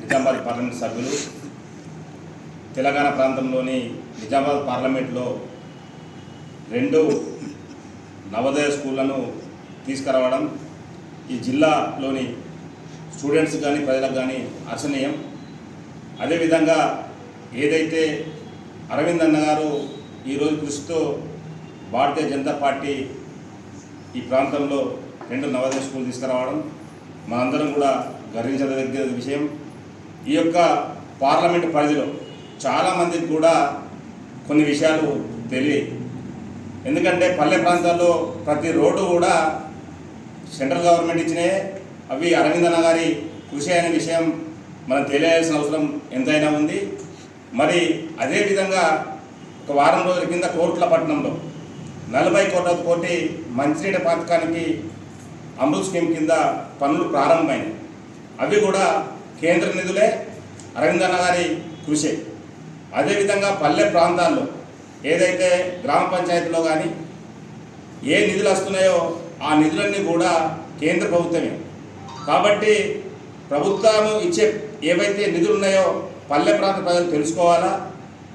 Nizamabad parliament సభ్యులు తెలంగాణ ప్రాంతంలోని నిజామాబాద్ పార్లమెంట్లో రెండు నవోదయ స్కూళ్ళను తీసుకురావడం ఈ జిల్లాలోని స్టూడెంట్స్ కానీ ప్రజలకు కానీ హర్షణీయం అదేవిధంగా ఏదైతే అరవింద్ అన్న గారు ఈరోజు కృషితో భారతీయ జనతా పార్టీ ఈ ప్రాంతంలో రెండు నవోదయ స్కూల్ తీసుకురావడం మనందరం కూడా గర్వించదగ్గ విషయం. ఈ యొక్క పార్లమెంట్ పరిధిలో చాలామందికి కూడా కొన్ని విషయాలు తెలియ ఎందుకంటే పల్లె ప్రాంతాల్లో ప్రతి రోడ్డు కూడా సెంట్రల్ గవర్నమెంట్ ఇచ్చినాయే. అవి అరవిందన్న గారి కృషి అయిన విషయం మనం తెలియాల్సిన అవసరం ఎంతైనా ఉంది. మరి అదేవిధంగా ఒక వారం రోజుల కింద కోట్ల పట్టణంలో నలభై కోట్ల కోటి మంచినీటి పథకానికి అమృత్ స్కీమ్ కింద పనులు ప్రారంభమైనవి అవి కూడా కేంద్ర నిధులే అరవిందన్న గారి కృషి. అదేవిధంగా పల్లె ప్రాంతాల్లో ఏదైతే గ్రామ పంచాయతీలో కానీ ఏ నిధులు వస్తున్నాయో ఆ నిధులన్నీ కూడా కేంద్ర ప్రభుత్వమే. కాబట్టి ప్రభుత్వం ఇచ్చే ఏవైతే నిధులు ఉన్నాయో పల్లె ప్రాంత ప్రజలు తెలుసుకోవాలా?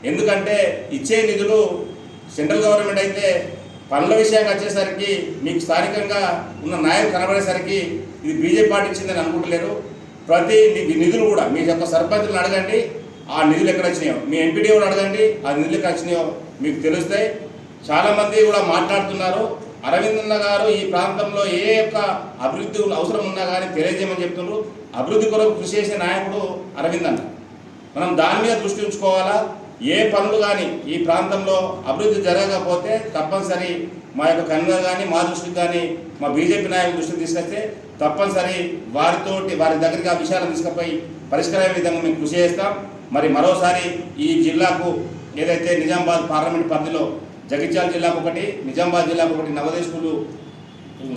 ఎందుకంటే ఇచ్చే నిధులు సెంట్రల్ గవర్నమెంట్ అయితే పనుల విషయంగా వచ్చేసరికి మీకు స్థానికంగా ఉన్న నాయకులు కనబడేసరికి ఇది బీజేపీ పార్టీ ఇచ్చిందని అనుకుంటలేరు. ప్రతి నిధులు కూడా మీ యొక్క సర్పంచులను అడగండి. ఆ నిధులు ఎక్కడ వచ్చినాయో మీ ఎంపీడీఓని అడగండి. ఆ నిధులు ఎక్కడ వచ్చినాయో మీకు తెలుస్తాయి. చాలామంది కూడా మాట్లాడుతున్నారు. అరవిందన్న గారు ఈ ప్రాంతంలో ఏ యొక్క అభివృద్ధి అవసరం ఉన్నా కానీ తెలియజేయమని చెప్తున్నారు అభివృద్ధి కొరకు కృషి చేసే నాయకుడు అరవిందన్న. మనం దాని మీద దృష్టి ఉంచుకోవాలా? ఏ పనులు కానీ ఈ ప్రాంతంలో అభివృద్ధి జరగకపోతే తప్పనిసరి మా యొక్క కన్వీనర్ కానీ మా దృష్టికి కానీ మా బీజేపీ నాయకుల దృష్టికి తీసుకొస్తే తప్పనిసరి వారితోటి వారి దగ్గరికి ఆ విషయాలను తీసుకుపోయి పరిష్కారమే విధంగా మేము కృషి చేస్తాం. మరి మరోసారి ఈ జిల్లాకు ఏదైతే నిజామాబాద్ పార్లమెంట్ పరిధిలో జగిత్యాల జిల్లాకు ఒకటి నిజామాబాద్ జిల్లాకు ఒకటి నవోదయ స్కూలు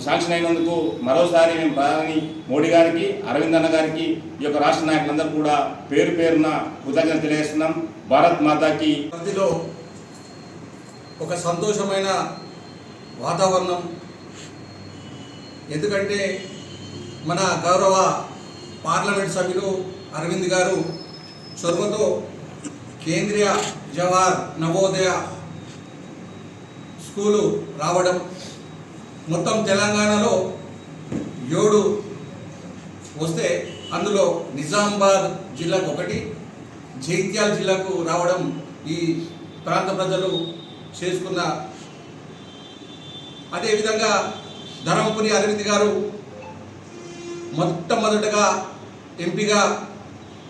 శాంక్షన్ అయినందుకు మరోసారి మేము ప్రధాని మోడీ గారికి అరవింద్ అన్న గారికి ఈ యొక్క రాష్ట్ర నాయకులందరూ కూడా పేరు పేరున కృతజ్ఞత తెలియజేస్తున్నాం. భారత్ మాతాకి. పరిధిలో ఒక సంతోషమైన వాతావరణం. ఎందుకంటే మన గౌరవ పార్లమెంట్ సభ్యులు అరవింద్ గారు చొరవతో కేంద్రీయ జవహర్ నవోదయ స్కూలు రావడం మొత్తం తెలంగాణలో ఏడు వస్తే అందులో నిజామాబాద్ జిల్లాకు ఒకటి జైత్యాల జిల్లాకు రావడం ఈ ప్రాంత ప్రజలు చేసుకున్న అదేవిధంగా ధర్మపురి అరవింద్ గారు మొట్టమొదటగా ఎంపీగా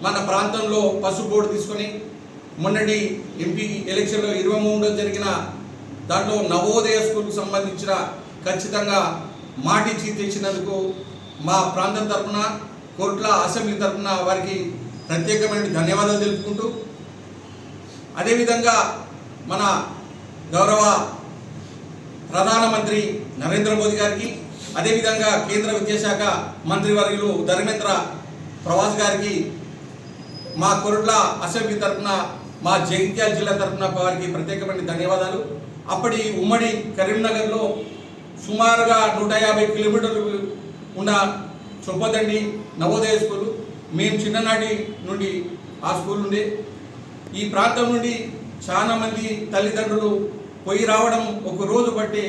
మన ప్రాంతంలో పసుపు బోర్డు తీసుకొని మొన్నటి ఎంపీ ఎలక్షన్లో ఇరవై మూడులో జరిగిన దాంట్లో నవోదయ స్కూల్కు సంబంధించిన ఖచ్చితంగా మాటిచ్చి తెచ్చినందుకు మా ప్రాంతం తరపున కోట్ల అసెంబ్లీ తరపున వారికి ప్రత్యేకమైన ధన్యవాదాలు తెలుపుకుంటూ అదేవిధంగా మన గౌరవ ప్రధానమంత్రి నరేంద్ర మోదీ గారికి అదేవిధంగా కేంద్ర విద్యాశాఖ మంత్రివర్యులు ధర్మేంద్ర ప్రవాస్ గారికి మా కొరుట్ల అసెంబ్లీ తరఫున మా జగిత్యాల జిల్లా తరఫున వారికి ప్రత్యేకమైన ధన్యవాదాలు. అప్పటి ఉమ్మడి కరీంనగర్లో సుమారుగా నూట యాభై కిలోమీటర్లు ఉన్న చొప్పదండి నవోదయ స్కూలు. మేము చిన్ననాటి నుండి ఆ స్కూల్ ఉండే. ఈ ప్రాంతం నుండి చాలామంది తల్లిదండ్రులు పోయి రావడం ఒక రోజు బట్టి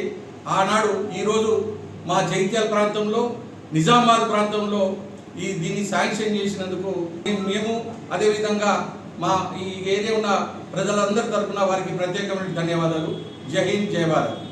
ఆనాడు. ఈరోజు మా జగిత్యాల ప్రాంతంలో నిజామాబాద్ ప్రాంతంలో ఈ దీన్ని శాంక్షన్ చేసినందుకు మేము అదేవిధంగా మా ఈ ఏరియా ఉన్న ప్రజలందరి తరఫున వారికి ప్రత్యేకమైన ధన్యవాదాలు. జై హింద్ జై భారత్.